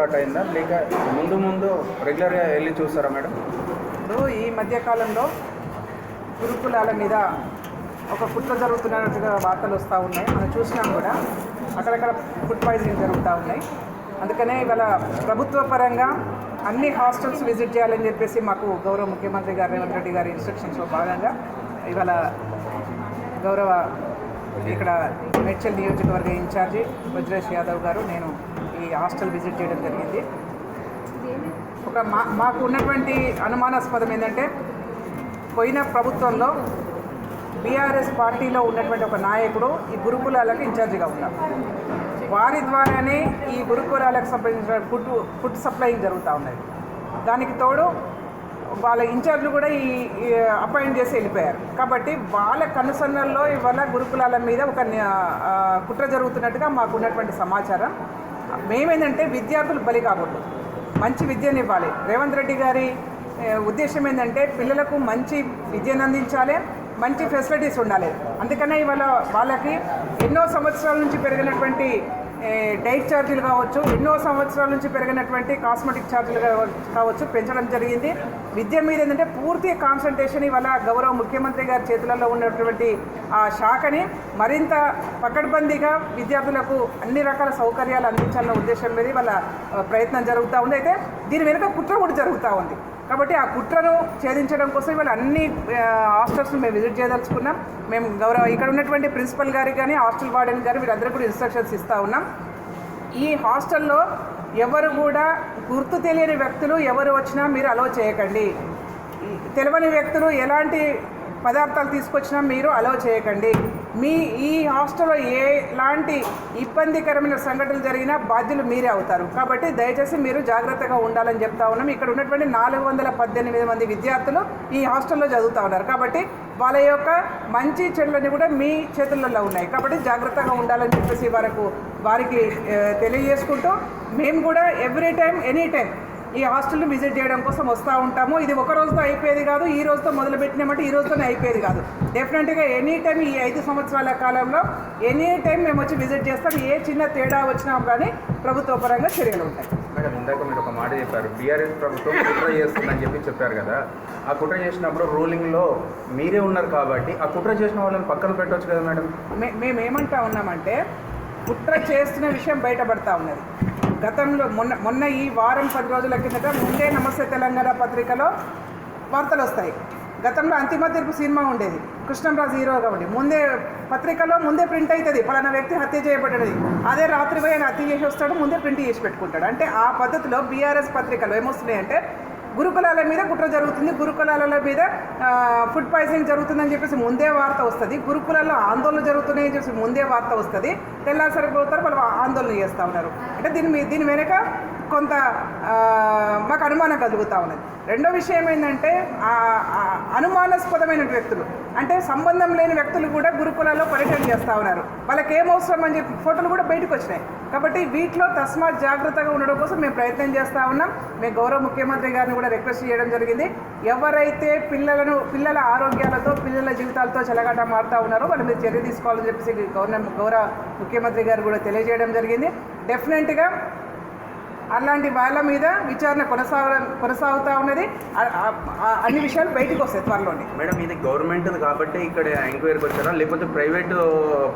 Start అయిందా? లేక ముందు ముందు రెగ్యులర్గా వెళ్ళి చూస్తారా మేడం? ఇప్పుడు ఈ మధ్యకాలంలో గురుకులాల మీద ఒక కుట్ర జరుగుతున్నట్టుగా వార్తలు వస్తూ ఉన్నాయి. మనం చూసినాం కూడా. అక్కడక్కడ ఫుడ్ పాయిజనింగ్ జరుగుతూ ఉన్నాయి. అందుకనే ఇవాళ ప్రభుత్వ పరంగా అన్ని హాస్టల్స్ విజిట్ చేయాలని చెప్పేసి మాకు గౌరవ ముఖ్యమంత్రి గారు రేవంత్ రెడ్డి గారి ఇన్స్ట్రక్షన్స్లో భాగంగా ఇవాళ గౌరవ ఇక్కడ మేడ్చల్ నియోజకవర్గ ఇన్ఛార్జి వజ్రేష్ యాదవ్ గారు నేను ఈ హాస్టల్ విజిట్ చేయడం జరిగింది. ఒక మా మాకు ఉన్నటువంటి అనుమానాస్పదం ఏంటంటే పోయిన ప్రభుత్వంలో బీఆర్ఎస్ పార్టీలో ఉన్నటువంటి ఒక నాయకుడు ఈ గురుకులాలకు ఇన్ఛార్జిగా ఉన్నారు. వారి ద్వారానే ఈ గురుకులాలకు సంబంధించిన ఫుడ్ ఫుడ్ సప్లైయింగ్ జరుగుతూ ఉన్నది. దానికి తోడు వాళ్ళ ఇన్ఛార్జ్లు కూడా ఈ అపాయింట్ చేసి వెళ్ళిపోయారు. కాబట్టి వాళ్ళ కనుసన్నల్లో ఇవాళ గురుకులాల మీద ఒక కుట్ర జరుగుతున్నట్టుగా మాకు ఉన్నటువంటి సమాచారం. మేమేంటంటే విద్యార్థులు బలి కాకూడదు. మంచి విద్యను ఇవ్వాలి రేవంత్ రెడ్డి గారి ఉద్దేశం ఏంటంటే పిల్లలకు మంచి విద్యను అందించాలి మంచి ఫెసిలిటీస్ ఉండాలి. అందుకనే ఇవాళ వాళ్ళకి ఎన్నో సంవత్సరాల నుంచి పెరిగినటువంటి డైట్ ఛార్జీలు కావచ్చు ఎన్నో సంవత్సరాల నుంచి పెరిగినటువంటి కాస్మెటిక్ ఛార్జీలు కావచ్చు పెంచడం జరిగింది. విద్య మీద ఏంటంటే పూర్తి కాన్సన్ట్రేషన్ ఇవాళ గౌరవ ముఖ్యమంత్రి గారి చేతులలో ఉన్నటువంటి ఆ శాఖని మరింత పకడ్బందీగా విద్యార్థులకు అన్ని రకాల సౌకర్యాలు అందించాలన్న ఉద్దేశం మీద వాళ్ళ ప్రయత్నం జరుగుతూ ఉంది. అయితే దీని వెనుక కుట్ర కూడా జరుగుతూ ఉంది. కాబట్టి ఆ కుట్రను ఛేదించడం కోసం ఇవాళ అన్ని హాస్టల్స్ని మేము విజిట్ చేయదలుచుకున్నాం. మేము గౌరవ ఇక్కడ ఉన్నటువంటి ప్రిన్సిపల్ గారికి కానీ హాస్టల్ వార్డెన్ గారు వీళ్ళందరూ కూడా ఇన్స్ట్రక్షన్స్ ఇస్తూ ఉన్నాం. ఈ హాస్టల్లో ఎవరు కూడా గుర్తు తెలియని వ్యక్తులు ఎవరు వచ్చినా మీరు అలో చేయకండి. తెలియని వ్యక్తులు ఎలాంటి పదార్థాలు తీసుకొచ్చినా మీరు అలో చేయకండి. మీ ఈ హాస్టల్లో ఎలాంటి ఇబ్బందికరమైన సంఘటనలు జరిగినా బాధ్యులు మీరే అవుతారు. కాబట్టి దయచేసి మీరు జాగ్రత్తగా ఉండాలని చెప్తా ఉన్నాం. ఇక్కడ ఉన్నటువంటి నాలుగు వందల పద్దెనిమిది మంది విద్యార్థులు ఈ హాస్టల్లో చదువుతూ ఉన్నారు. కాబట్టి వాళ్ళ యొక్క మంచి చెడులని కూడా మీ చేతులలో ఉన్నాయి. కాబట్టి జాగ్రత్తగా ఉండాలని చెప్పేసి వరకు వారికి తెలియజేసుకుంటూ మేము కూడా ఎవ్రీ టైం ఎనీ టైం ఈ హాస్టల్ని విజిట్ చేయడం కోసం వస్తూ ఉంటాము. ఇది ఒక రోజుతో అయిపోయేది కాదు ఈ రోజుతో మొదలు పెట్టినామంటే ఈ రోజుతోనే అయిపోయేది కాదు. డెఫినెట్గా ఎనీ టైం ఈ ఐదు సంవత్సరాల కాలంలో ఎనీ టైం మేము వచ్చి విజిట్ చేస్తాం. ఏ చిన్న తేడా వచ్చినా కానీ ప్రభుత్వ పరంగా చర్యలు ఉంటాయి. మేడం ఇందాక మీరు ఒక మాట చెప్పారు. బీఆర్ఎస్ ప్రభుత్వం కుట్ర చేస్తుందని చెప్పి చెప్పారు కదా. ఆ కుట్ర చేసినప్పుడు రూలింగ్లో మీరే ఉన్నారు కాబట్టి ఆ కుట్ర చేసిన వాళ్ళని పక్కన పెట్టవచ్చు కదా మేడం? మేము ఏమంటా ఉన్నామంటే కుట్ర చేస్తున్న విషయం బయటపడతా ఉన్నది. గతంలో మొన్న మొన్న ఈ వారం పది రోజుల కిందట ముందే నమస్తే తెలంగాణ పత్రికలో వార్తలు వస్తాయి. గతంలో అంతిమ తీర్పు సినిమా ఉండేది. కృష్ణంరాజు హీరో కాబట్టి ముందే పత్రికలో ముందే ప్రింట్ అవుతుంది పలానా వ్యక్తి హత్య చేయబడ్డది. అదే రాత్రి పోయి ఆయన హత్య చేసి వస్తాడు ముందే ప్రింట్ చేసి పెట్టుకుంటాడు. అంటే ఆ పద్ధతిలో బీఆర్ఎస్ పత్రికలు ఏమొస్తున్నాయంటే గురుకులాల మీద కుట్ర జరుగుతుంది. గురుకులాల మీద ఫుడ్ పాయిజనింగ్ జరుగుతుందని చెప్పేసి ముందే వార్త వస్తుంది. గురుకులాల్లో ఆందోళన జరుగుతున్నాయని చెప్పేసి ముందే వార్త వస్తుంది. తెల్లాసరిపోతారు వాళ్ళు ఆందోళన చేస్తూ ఉన్నారు. అంటే దీని మీద దీని వెనుక కొంత మాకు అనుమానం కలుగుతూ ఉన్నది. రెండో విషయం ఏంటంటే అనుమానాస్పదమైన వ్యక్తులు అంటే సంబంధం లేని వ్యక్తులు కూడా గురుకులాల్లో పర్యటన చేస్తూ ఉన్నారు. వాళ్ళకి ఏమవసరం అవసరం అని చెప్పి ఫోటోలు కూడా బయటకు వచ్చినాయి. కాబట్టి వీటిలో తస్మాత్ జాగ్రత్తగా ఉండడం కోసం మేము ప్రయత్నం చేస్తూ ఉన్నాం. మేము గౌరవ ముఖ్యమంత్రి గారిని కూడా రిక్వెస్ట్ చేయడం జరిగింది. ఎవరైతే పిల్లలను పిల్లల ఆరోగ్యాలతో పిల్లల జీవితాలతో చెలగాట మారుతూ ఉన్నారో వాళ్ళ మీద చర్య తీసుకోవాలని చెప్పేసి గవర్నమెంట్ గౌరవ ముఖ్యమంత్రి గారు కూడా తెలియజేయడం జరిగింది. డెఫినెట్గా అలాంటి వాళ్ళ మీద విచారణ కొనసాగ కొనసాగుతూ ఉన్నది. అన్ని విషయాలు బయటకు వస్తాయి త్వరలోనే. మేడం ఇది గవర్నమెంట్ కాబట్టి ఇక్కడ ఎంక్వైరీకి వచ్చారా? లేకపోతే ప్రైవేటు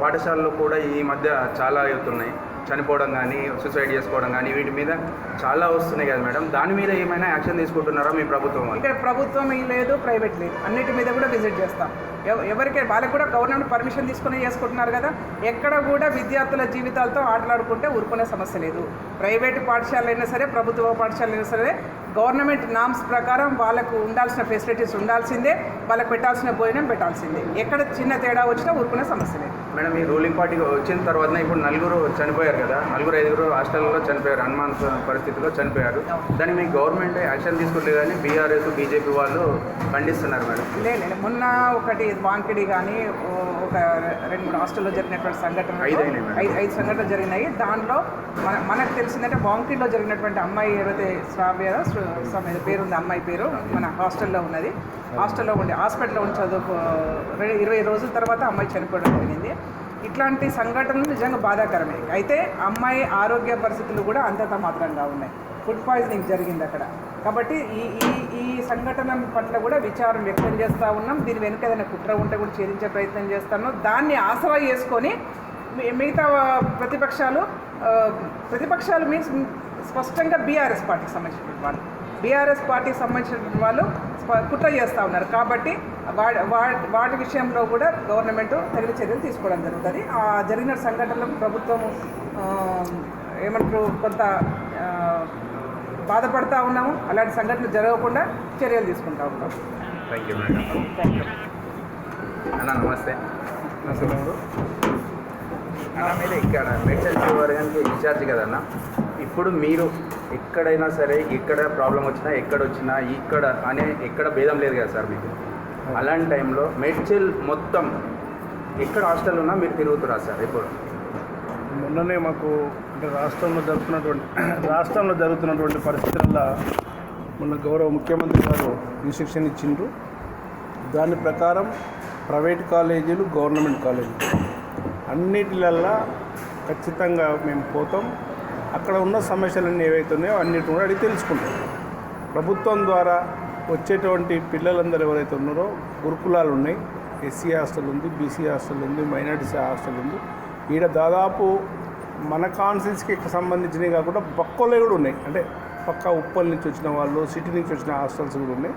పాఠశాలలు కూడా ఈ మధ్య చాలా అవుతున్నాయి. చనిపోవడం కానీ సూసైడ్ చేసుకోవడం కానీ వీటి మీద చాలా వస్తున్నాయి కదా మేడం. దాని మీద ఏమైనా యాక్షన్ తీసుకుంటున్నారా మీ ప్రభుత్వం ఇక్కడ ప్రభుత్వం లేదు ప్రైవేట్ లేదు. అన్నిటి మీద కూడా విజిట్ చేస్తాం. ఎవ- ఎవరికి వాళ్ళకి కూడా గవర్నమెంట్ పర్మిషన్ తీసుకుని చేసుకుంటున్నారు కదా. ఎక్కడ కూడా విద్యార్థుల జీవితాలతో ఆటలాడుకుంటే ఊరుకునే సమస్య లేదు. ప్రైవేట్ పాఠశాలలు అయినా సరే ప్రభుత్వ పాఠశాలలు అయినా సరే గవర్నమెంట్ నామ్స్ ప్రకారం వాళ్ళకు ఉండాల్సిన ఫెసిలిటీస్ ఉండాల్సిందే వాళ్ళకి పెట్టాల్సిన భోజనం పెట్టాల్సిందే. ఎక్కడ చిన్న తేడా వచ్చినా ఊరుకునే సమస్య లేదు. మేడం ఈ రూలింగ్ పార్టీ వచ్చిన తర్వాత ఇప్పుడు నలుగురు చనిపోయారు. కదా. నలుగురు ఐదుగురు హాస్టల్లో చనిపోయారు. అనుమాన పరిస్థితిలో చనిపోయారు. దాన్ని మీ గవర్నమెంట్ యాక్షన్ తీసుకోలేదు కానీ బీఆర్ఎస్ బీజేపీ వాళ్ళు ఖండిస్తున్నారు మేడం. లే లే, మొన్న ఒకటి వాంకిడి కానీ ఒక రెండు మూడు హాస్టల్లో జరిగినటువంటి సంఘటనలు ఐదు. ఐదు సంఘటనలు జరిగినాయి. దాంట్లో మన మనకు తెలిసిందంటే వాంకిడిలో జరిగినటువంటి అమ్మాయి ఏదైతే శ్రావ్య సమ్ ఏదో పేరు ఉంది అమ్మాయి పేరు మన హాస్టల్లో ఉన్నది. హాస్టల్లో ఉండి హాస్పిటల్లో ఉండి చదువుకో ఇరవై రోజుల తర్వాత అమ్మాయి చనిపోవడం జరిగింది. ఇట్లాంటి సంఘటనలు నిజంగా బాధాకరమే. అయితే అమ్మాయి ఆరోగ్య పరిస్థితులు కూడా అంతంత మాత్రంగా ఉన్నాయి. ఫుడ్ పాయిజనింగ్ జరిగింది అక్కడ. కాబట్టి ఈ ఈ ఈ సంఘటన పట్ల కూడా విచారం వ్యక్తం చేస్తూ ఉన్నాం. దీని వెనుక ఏదైనా కుట్ర ఉంటే కూడా ఛేదించే ప్రయత్నం చేస్తాను. దాన్ని ఆసరా చేసుకొని మిగతా ప్రతిపక్షాలు ప్రతిపక్షాలు మీన్స్ స్పష్టంగా బీఆర్ఎస్ పార్టీకి సంబంధించిన వాళ్ళు. బీఆర్ఎస్ పార్టీకి సంబంధించిన వాళ్ళు కుట్ర చేస్తూ ఉన్నారు. కాబట్టి వా- వా- వాటి విషయంలో కూడా గవర్నమెంట్ తగిన చర్యలు తీసుకోవడం జరుగుతుంది. ఆ జరిగిన సంఘటనలకు ప్రభుత్వం ఏమంటారు కొంత బాధపడతా ఉన్నాము. అలాంటి సంఘటనలు జరగకుండా చర్యలు తీసుకుంటా ఉన్నాం థ్యాంక్ యూ మేడం అన్న నమస్తే. అన్న మీరు ఇక్కడ ఫీవర్ వర్గానికి ఇన్ఛార్జ్ కదన్న. ఇప్పుడు మీరు ఎక్కడైనా సరే ఎక్కడ ప్రాబ్లం వచ్చినా ఎక్కడ వచ్చినా ఇక్కడ అనే ఎక్కడ భేదం లేదు కదా సార్ మీకు. అలాంటి టైంలో మెడ్చల్ మొత్తం ఎక్కడ హాస్టల్ ఉన్నా మీరు తిరుగుతురా సార్ ఇప్పుడు మొన్ననే మాకు అంటే రాష్ట్రంలో జరుగుతున్నటువంటి రాష్ట్రంలో జరుగుతున్నటువంటి పరిస్థితుల్లో మొన్న గౌరవ ముఖ్యమంత్రి గారు ఇన్స్ట్రక్షన్ ఇచ్చిండ్రు. దాని ప్రకారం ప్రైవేట్ కాలేజీలు గవర్నమెంట్ కాలేజీలు. అన్నిటిలల్లా ఖచ్చితంగా మేము పోతాం. అక్కడ ఉన్న సమస్యలన్నీ ఏవైతే ఉన్నాయో అన్నిటి కూడా అడిగి తెలుసుకుంటాం. ప్రభుత్వం ద్వారా వచ్చేటువంటి పిల్లలందరూ ఎవరైతే ఉన్నారో గురుకులాలు ఉన్నాయి. ఎస్సీ హాస్టల్ ఉంది బీసీ హాస్టల్ ఉంది మైనార్టీసీ హాస్టల్ ఉంది. ఈడ దాదాపు మన కాన్సెన్స్కి సంబంధించినవి కాకుండా బక్కోలే కూడా ఉన్నాయి. అంటే పక్క ఉప్పల్ నుంచి వచ్చిన వాళ్ళు సిటీ నుంచి వచ్చిన హాస్టల్స్ కూడా ఉన్నాయి.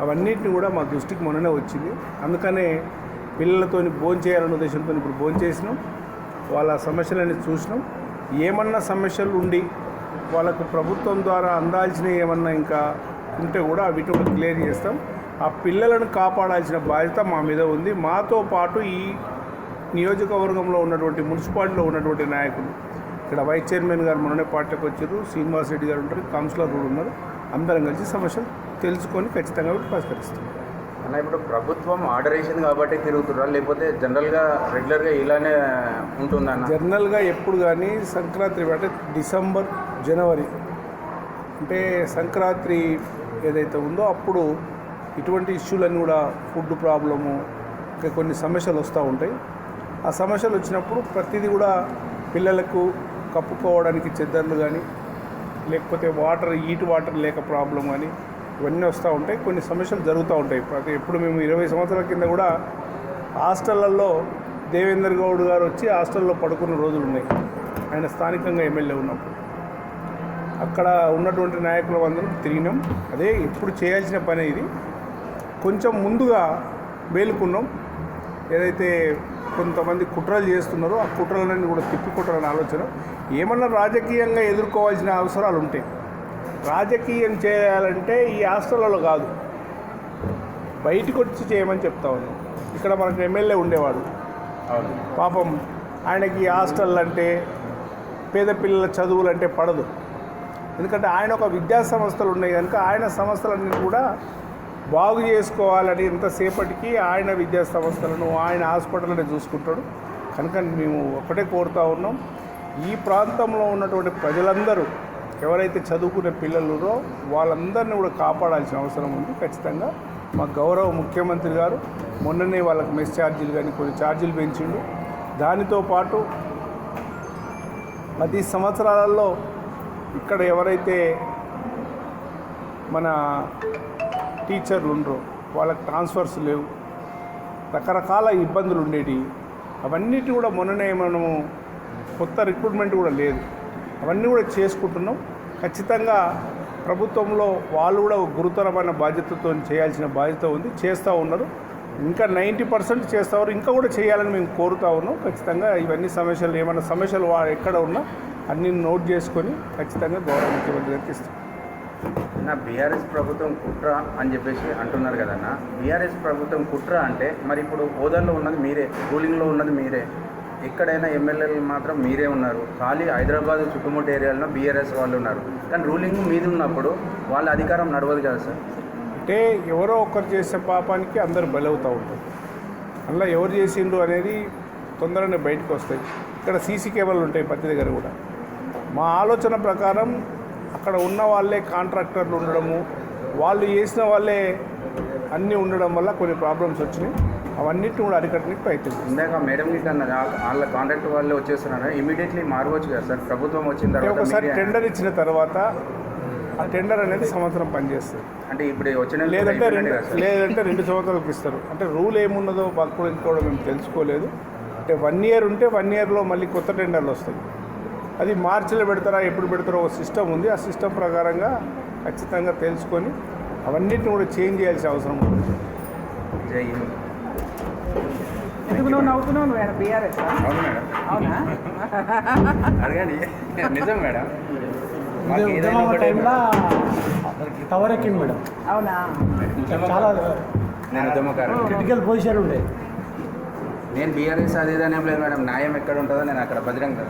అవన్నిటిని కూడా మా దృష్టికి మొన్ననే వచ్చింది. అందుకనే పిల్లలతో భోజనం చేయాలనే ఉద్దేశంతో ఇప్పుడు భోజనం చేసినాం. వాళ్ళ సమస్యలని చూసినాం. ఏమన్నా సమస్యలు ఉండి వాళ్ళకు ప్రభుత్వం ద్వారా అందాల్సినవి ఏమన్నా ఇంకా ఉంటే కూడా వీటి కూడా క్లియర్ చేస్తాం. ఆ పిల్లలను కాపాడాల్సిన బాధ్యత మా మీద ఉంది. మాతో పాటు ఈ నియోజకవర్గంలో ఉన్నటువంటి మున్సిపాలిటీలో ఉన్నటువంటి నాయకులు ఇక్కడ వైస్ చైర్మన్ గారు మొన్ననే పార్టీకి వచ్చారు. శ్రీనివాస్ రెడ్డి గారు ఉంటారు. కౌన్సిలర్ కూడా ఉన్నారు. అందరం కలిసి సమస్యలు తెలుసుకొని ఖచ్చితంగా పరిష్కరిస్తాం. అన్న ఇప్పుడు ప్రభుత్వం ఆర్డర్ వేసింది కాబట్టి తిరుగుతున్నారు లేకపోతే జనరల్గా రెగ్యులర్గా ఇలానే ఉంటుందన్న? జనరల్గా ఎప్పుడు కానీ సంక్రాంతి అంటే డిసెంబర్ జనవరి అంటే సంక్రాంతి ఏదైతే ఉందో అప్పుడు ఇటువంటి ఇష్యూలన్నీ కూడా ఫుడ్ ప్రాబ్లము ఇంకా కొన్ని సమస్యలు వస్తూ ఉంటాయి. ఆ సమస్యలు వచ్చినప్పుడు ప్రతిదీ కూడా పిల్లలకు కప్పుకోవడానికి చెద్దర్లు కానీ లేకపోతే వాటర్ హీట్ వాటర్ లేక ప్రాబ్లం కానీ ఇవన్నీ వస్తూ ఉంటాయి. కొన్ని సమస్యలు జరుగుతూ ఉంటాయి. ప్రతి ఎప్పుడు మేము ఇరవై సంవత్సరాల కింద కూడా హాస్టళ్ళలో దేవేందర్ గౌడ్ గారు వచ్చి హాస్టల్లో పడుకున్న రోజులు ఉన్నాయి. ఆయన స్థానికంగా ఎమ్మెల్యే ఉన్నప్పుడు. అక్కడ ఉన్నటువంటి నాయకులు అందరం తిరిగినాం. అదే ఇప్పుడు చేయాల్సిన పని ఇది. కొంచెం ముందుగా మేలుకున్నాం. ఏదైతే కొంతమంది కుట్రలు చేస్తున్నారో ఆ కుట్రలన్నీ కూడా తిప్పికొట్టాలని ఆలోచన. ఏమన్నా రాజకీయంగా ఎదుర్కోవాల్సిన అవసరాలు ఉంటాయి రాజకీయం చేయాలంటే ఈ హాస్టల్లో కాదు. బయటకు వచ్చి చేయమని చెప్తా ఉన్నాం. ఇక్కడ మనకు ఎమ్మెల్యే ఉండేవాడు. పాపం ఆయనకి హాస్టల్ అంటే పేద పిల్లల చదువులు అంటే పడదు. ఎందుకంటే ఆయన ఒక విద్యా సంస్థలు ఉన్నాయి కనుక ఆయన సంస్థలన్నీ కూడా బాగు చేసుకోవాలని ఎంతసేపటికి ఆయన విద్యా సంస్థలను ఆయన హాస్పిటల్ని చూసుకుంటాడు. కనుక మేము ఒకటే కోరుతా ఉన్నాం. ఈ ప్రాంతంలో ఉన్నటువంటి ప్రజలందరూ ఎవరైతే చదువుకునే పిల్లలురో వాళ్ళందరినీ కూడా కాపాడాల్సిన అవసరం ఉంది. ఖచ్చితంగా మా గౌరవ ముఖ్యమంత్రి గారు మొన్ననే వాళ్ళకి మెస్ ఛార్జీలు కానీ కొన్ని ఛార్జీలు పెంచిండు. దానితో పాటు ప్రతి సంవత్సరాలలో ఇక్కడ ఎవరైతే మన టీచర్లు ఉండరో వాళ్ళకి ట్రాన్స్ఫర్స్ లేవు. రకరకాల ఇబ్బందులు ఉండేవి అవన్నిటి కూడా మొన్ననే మనము కొత్త రిక్రూట్మెంట్ కూడా లేదు. అవన్నీ కూడా చేసుకుంటున్నాం. ఖచ్చితంగా ప్రభుత్వంలో వాళ్ళు కూడా గురుతరమైన బాధ్యతతో చేయాల్సిన బాధ్యత ఉంది చేస్తూ ఉన్నారు. ఇంకా నైంటీ పర్సెంట్ చేస్తారు ఇంకా కూడా చేయాలని మేము కోరుతా ఉన్నాం. ఖచ్చితంగా ఇవన్నీ సమస్యలు ఏమైనా సమస్యలు వా ఎక్కడ ఉన్నా అన్ని నోట్ చేసుకొని ఖచ్చితంగా గౌరవ ముఖ్యమంత్రి గారికి ఇస్తాం. నా బీఆర్ఎస్ ప్రభుత్వం కుట్ర అని చెప్పేసి అంటున్నారు కదన్నా. బీఆర్ఎస్ ప్రభుత్వం కుట్ర అంటే మరి ఇప్పుడు హోదాలో ఉన్నది మీరే రూలింగ్లో ఉన్నది మీరే. ఎక్కడైనా ఎమ్మెల్యేలు మాత్రం మీరే ఉన్నారు. ఖాళీ హైదరాబాద్ చుట్టుముట్టు ఏరియాలో బీఆర్ఎస్ వాళ్ళు ఉన్నారు. కానీ రూలింగ్ మీద ఉన్నప్పుడు వాళ్ళ అధికారం నడవదు కదా సార్? అంటే ఎవరో ఒకరు చేసే పాపానికి అందరూ బలవుతూ ఉంటారు. అందులో ఎవరు చేసిండ్రు అనేది తొందరనే బయటకు వస్తాయి. ఇక్కడ సీసీ కేబుల్ ఉంటాయి ప్రతి దగ్గర కూడా. మా ఆలోచన ప్రకారం అక్కడ ఉన్న వాళ్ళే కాంట్రాక్టర్లు ఉండడము వాళ్ళు చేసిన వాళ్ళే అన్నీ ఉండడం వల్ల కొన్ని ప్రాబ్లమ్స్ వచ్చినాయి. అవన్నిటిని కూడా అరికట్టడానికి ప్రయత్నిస్తాం ఇందాక మేడం అన్నది ఆ- వాళ్ళ కాంట్రాక్ట్ వాళ్ళు వచ్చేస్తున్నారు. ఇమీడియట్లీ మారవచ్చు కదా సార్? ప్రభుత్వం వచ్చిన తర్వాత ఒకసారి టెండర్ ఇచ్చిన తర్వాత ఆ టెండర్ అనేది సంవత్సరం పనిచేస్తుంది. అంటే ఇప్పుడు వచ్చిన లేదంటే రెండు? లేదంటే రెండు సంవత్సరాలకు ఇస్తారు. అంటే రూల్ ఏమున్నదో ఇంకా కూడా మేము తెలుసుకోలేదు. అంటే వన్ ఇయర్ ఉంటే వన్ ఇయర్లో మళ్ళీ కొత్త టెండర్లు వస్తాయి. అది మార్చిలో పెడతారా ఎప్పుడు పెడతారో ఒక సిస్టమ్ ఉంది. ఆ సిస్టమ్ ప్రకారంగా ఖచ్చితంగా తెలుసుకొని అవన్నిటిని కూడా చేంజ్ చేయాల్సిన అవసరం ఉంది. జై హింద్. ఎందుకు నువ్వు నవ్వుతున్నావు? నువ్వు బీఆర్ఎస్ అవును మేడం. అవునా? అడగండి. నిజం మేడం. టైంలో టవర్ ఎక్కింది మేడం. అవునా? చాలా నేను ఉద్యమకారు క్రిటికల్ పొజిషన్ ఉండే. నేను బీఆర్ఎస్ అది ఇది అనేం లేదు మేడం. న్యాయం ఎక్కడ ఉంటుందో నేను అక్కడ బదిరంగ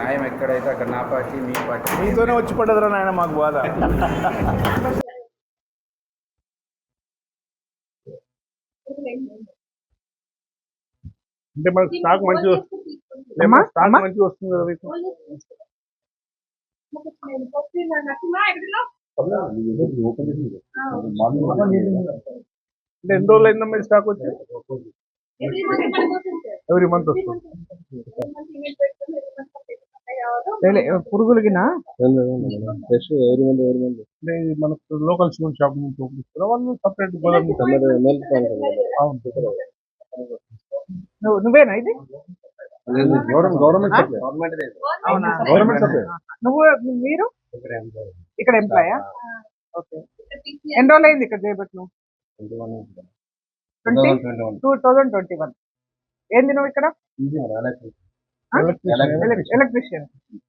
న్యాయం ఎక్కడైతే అక్కడ నా పార్టీ మీ పార్టీ. మీతోనే వచ్చి పడ్డదిరా నాయన మాకు బాధ. అంటే మనకు స్టాక్ మంచిగా వస్తుంది అమ్మా, స్టాక్. మంచిగా వస్తుంది కదా మీకు? అంటే ఎన్ని రోజులు అయిందా మీరు స్టాక్ వచ్చి? ఎవ్రీ మంత్ వస్తుంది. పురుగులకినా? అంటే ఇది మనకు లోకల్ షాప్ నుంచి వాళ్ళు సపరేట్ అవును. నువ్వు నువ్వేనా ఇది? నువ్వు మీరు? ఇక్కడ ఎంప్లాయా ఓకే. ఎన్ని రోజులు అయింది ఇక్కడ చేయబట్టి నువ్వు? Twenty two thousand twenty one. ఏంది నువ్వు ఇక్కడ? Electrician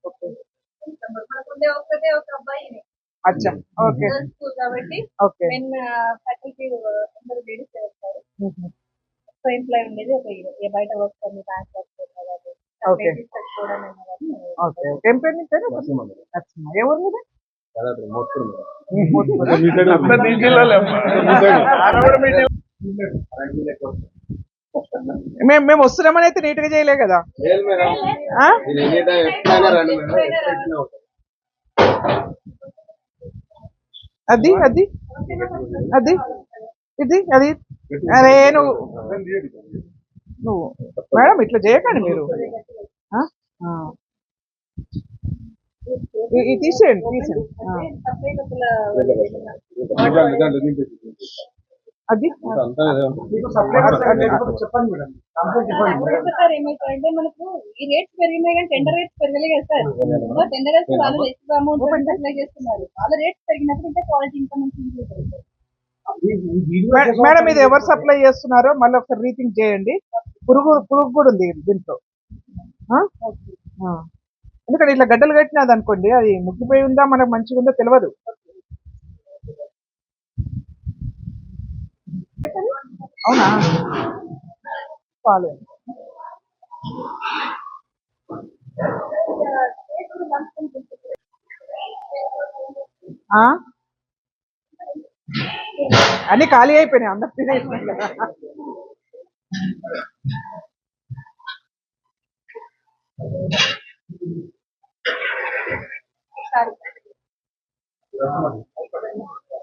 okay. అచ్చా. ఓకే. ఓకే. సో ఎంప్లాయ్ ఉండేది ఒక hero. ఏ బయట వర్క్ కానీ బ్యాంక్ వర్క్ కానీ Okay. లేడీస్ కట్టుకోవడం అయినా కానీ ఓకే ఓకే ఏం పేరు నీ పేరు అచ్చా ఏ ఊరు మీది అంతా నీ జిల్లాలే అమ్మా. ఆడ కూడా మీ జిల్లా. మేము మేము వస్తున్నామని అయితే నీట్గా చేయలే కదా ఆ? అది అది అది ఇది అది? అరే నువ్వు నువ్వు మేడం ఇట్లా చేయకండి మీరు. తీసేయండి తీసేయండి. అది? ఒక్కొక్కసారి ఏమైతుందంటే మనకు ఈ రేట్స్ పెరిగినాయి కానీ టెండర్ రేట్స్ పెరగలేదు కదా సార్. సో టెండర్ రేట్స్ వాళ్ళు ఎక్కువ అమౌంట్ అప్లై చేస్తున్నారు. వాళ్ళ రేట్స్ పెరిగినప్పుడు ఇంకా క్వాలిటీ ఇంకా మంచి మేడం ఇది ఎవరు సప్లై చేస్తున్నారో మళ్ళీ ఒకసారి రీథింక్ చేయండి. పురుగు పురుగు కూడా ఉంది దీంట్లో. ఆ? ఎందుకంటే ఇట్లా గడ్డలు కట్టినది అనుకోండి అది ముగ్గిపోయి ఉందా మనకు మంచిగా ఉందో తెలియదు అవునా? పాలు. ఆ? అన్ని ఖాళీ అయిపోయినాయి అందరు తినేసినాయి కదా.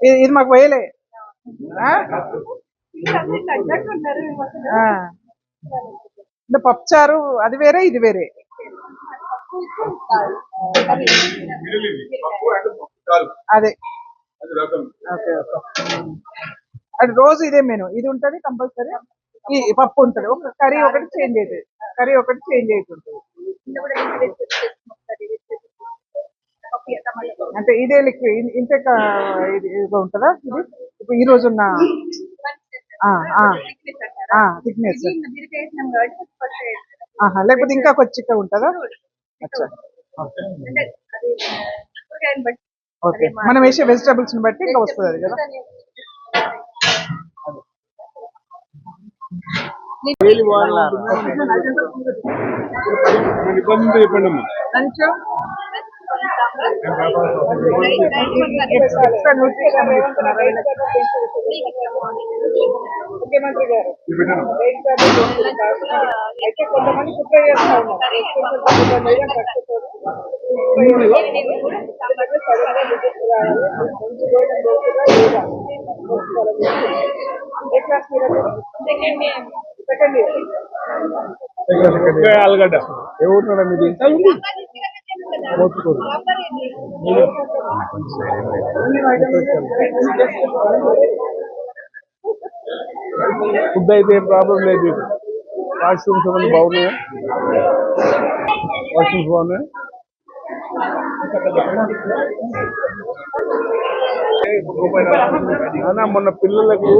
ఇది ఇది మాకు. అంటే పప్పుచారు అది వేరే ఇది వేరే. అదే. Okay okay. అది రోజు ఇదే మెను ఇది ఉంటుంది కంపల్సరీ. ఈ పప్పు ఉంటుంది. ఒక కర్రీ ఒకటి చేంజ్ అవుతుంది కర్రీ ఒకటి చేంజ్ అవుతుంటుంది అంటే ఇదే లిక్విడ్ ఇంతే ఇదిగో ఉంటుందా? ఇది? ఇప్పుడు ఈ రోజు ఉన్న థిక్నెస్ ఆహా లేకపోతే ఇంకా కొంచెం ఉంటుందా? అచ్చా. ఓకే. మనం వేసే వెజిటబుల్స్ని బట్టి ఇంకా వస్తుంది అది కదా? చెప్పండి అమ్మా ముఖ్యమంత్రి గారు అయితే కొంతమంది కుట్ర చేస్తా ఉన్నారు ఆలుగడ్డ ఏ మీది మోత్కూరు ఫుడ్ అయితే ఏం ప్రాబ్లం లేదు వాష్రూమ్స్ అన్నీ బాగున్నాయా? వాష్రూమ్స్ బాగున్నాయా? అన్న మొన్న పిల్లలకు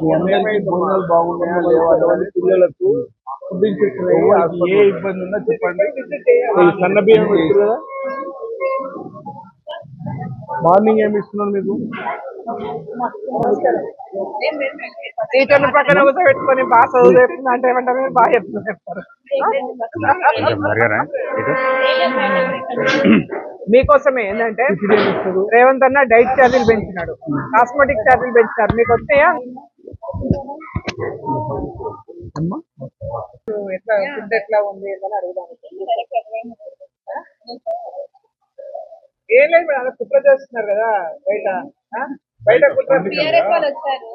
భోజనాలు బాగున్నాయా లేవా అటువంటి పిల్లలకు ఫుడ్ ఇన్ఫెక్షన్ ఏ ఇబ్బంది ఉందో చెప్పండి. సన్న బియ్యం కదా. మార్నింగ్ ఏమి ఇస్తున్నారు మీకు? టీచర్లు పక్కన కూర్చోబెట్టుకొని బాగా చదువు చెప్తున్నా అంటే ఏమంటారు? బాగా చెప్తున్నా చెప్తారు. మీకోసమే ఏంటంటే రేవంత్ అన్న డైట్ ఛార్జీలు పెంచినాడు. కాస్మెటిక్ ఛార్జీలు పెంచినారు. మీకు వస్తాయా అమ్మా. ఎట్లా ఫుడ్ ఎట్లా ఉంది అని అడుగుదాం. ఏం లేదు మేడం అలా కుట్ర చేస్తున్నారు కదా బయట. వాళ్ళు వచ్చారు.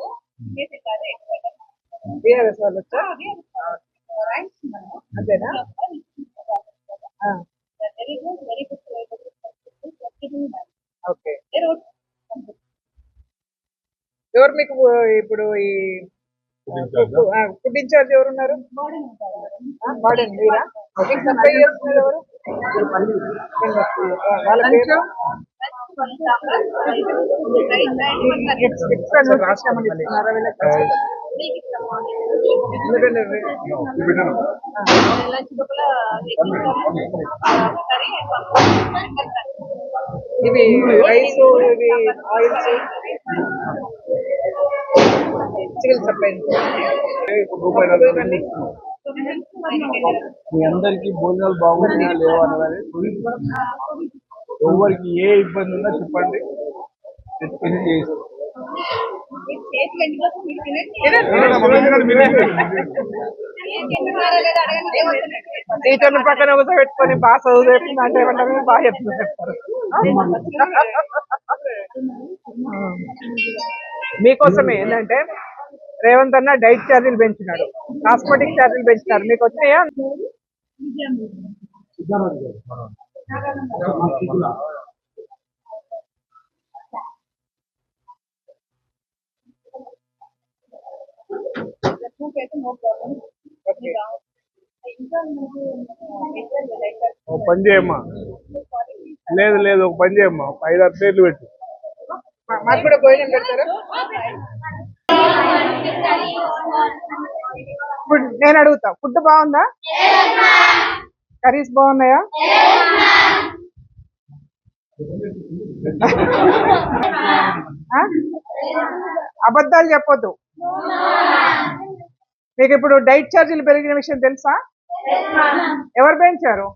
వాళ్ళు వచ్చా అంతేనా ఆ, very good very good okay. ఎవరు మీకు ఇప్పుడు ఈ ఫుడ్ ఇన్ఛార్జ్? ఎవరు ఉన్నారు మీరా? ఎవరు? వాళ్ళ పేరు? ఎక్స్ట్రా న్యూట్రిషన్ ఇస్తున్నారా వీళ్ళకి? ఎందుకంటే ఇవి రైస్ ఇవి ఆయిల్స్ చికెన్ సప్లై మీ అందరికీ భోజనాలు బాగున్నాయా లేవా అన్నది ఎవరికి ఏ ఇబ్బంది ఉందో చెప్పండి. నేను చేస్తాను. టీచర్లు పక్కన పెట్టుకొని బాగా చదువు చెప్తున్నా అంటే ఏమంటారు? బాగా చెప్తుంది చెప్తారు మీకోసమే ఏంటంటే రేవంత్ అన్న డైట్ ఛార్జీలు పెంచినాడు. కాస్మెటిక్ ఛార్జీలు పెంచినారు. మీకు వచ్చాయా ఒక పని చేయమ్మా. లేదు లేదు ఒక పని చేయమ్మా. ఒక ఐదు ఆరు ప్లేట్లు పెట్టు. మాకు కూడా భోజనం పెడతారా? నేను అడుగుతా. ఫుడ్ బాగుందా? కర్రీస్ బాగున్నాయా? అబద్ధాలు చెప్పొద్దు. మీకు ఇప్పుడు డైట్ ఛార్జీలు పెరిగిన విషయం తెలుసా? ఎవరు పెంచారు?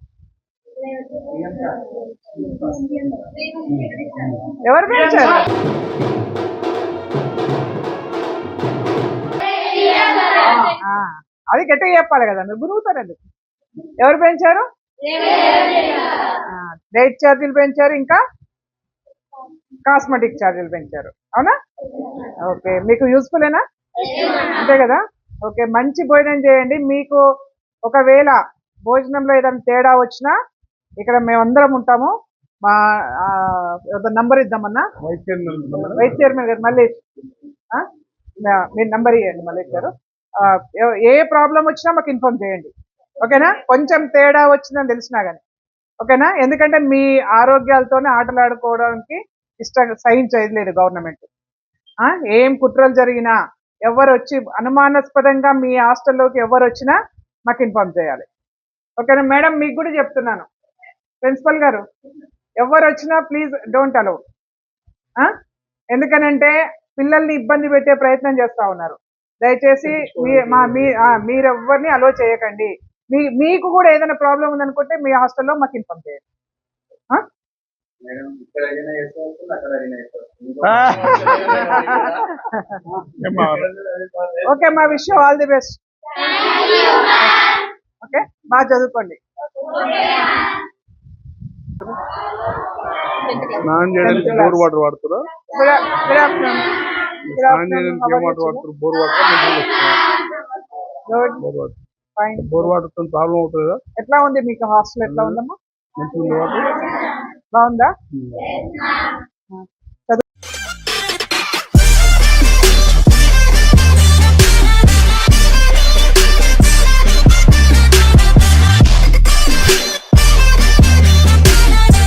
ఎవరు పెంచారు? అది గట్టిగా చెప్పాలి కదా మీరు గురుగుతారు ఎందుకు? ఎవరు పెంచారు? డైట్ ఛార్జీలు పెంచారు ఇంకా? కాస్మెటిక్ ఛార్జీలు పెంచారు. అవునా? ఓకే మీకు యూస్ఫుల్లేనా అంతే కదా? ఓకే మంచి భోజనం చేయండి. మీకు ఒకవేళ భోజనంలో ఏదైనా తేడా వచ్చినా ఇక్కడ మేమందరం ఉంటాము. మా నంబర్ ఇద్దామన్నా? వైస్ చైర్మన్ గారు మళ్ళీ మీరు నంబర్ ఇవ్వండి మళ్ళీ గారు ఏ ప్రాబ్లం వచ్చినా మాకు ఇన్ఫార్మ్ చేయండి. ఓకేనా? కొంచెం తేడా వచ్చిందని తెలిసినా కానీ ఓకేనా? ఎందుకంటే మీ ఆరోగ్యాలతోనే ఆటలు ఆడుకోవడానికి సైన్ చేయలేదు గవర్నమెంట్. ఏం కుట్రలు జరిగినా ఎవరు వచ్చి అనుమానాస్పదంగా మీ హాస్టల్లోకి ఎవరు వచ్చినా మాకు ఇన్ఫార్మ్ చేయాలి. ఓకేనా? మేడం మీకు కూడా చెప్తున్నాను. ప్రిన్సిపల్ గారు ఎవరు వచ్చినా ప్లీజ్ డోంట్ అలౌ. ఎందుకనంటే పిల్లల్ని ఇబ్బంది పెట్టే ప్రయత్నం చేస్తా ఉన్నారు. దయచేసి మీ మా మీ మీరెవ్వరిని అలో చేయకండి. మీ మీకు కూడా ఏదైనా ప్రాబ్లం ఉందనుకుంటే మీ హాస్టల్లో మాకు ఇన్ఫార్మ్ చేయండి. ఓకే మా wish all the best okay బాగా చదువుకోండి. స్నానం చేయడానికి బోర్ వాటర్ వాడుతారా? గుడ్ గుడ్ ఆఫ్టర్నూన్ గుడ్ స్నానం చేయడానికి ఏం వాటర్ వాడతారు? Bore water bore water fine bore వాటర్తో ప్రాబ్లం అవుతుంది కదా? ఎట్లా ఉంది మీకు హాస్టల్ ఎట్లా ఉందమ్మా? మంచిగా ఉంది వాటర్? బాగుందా?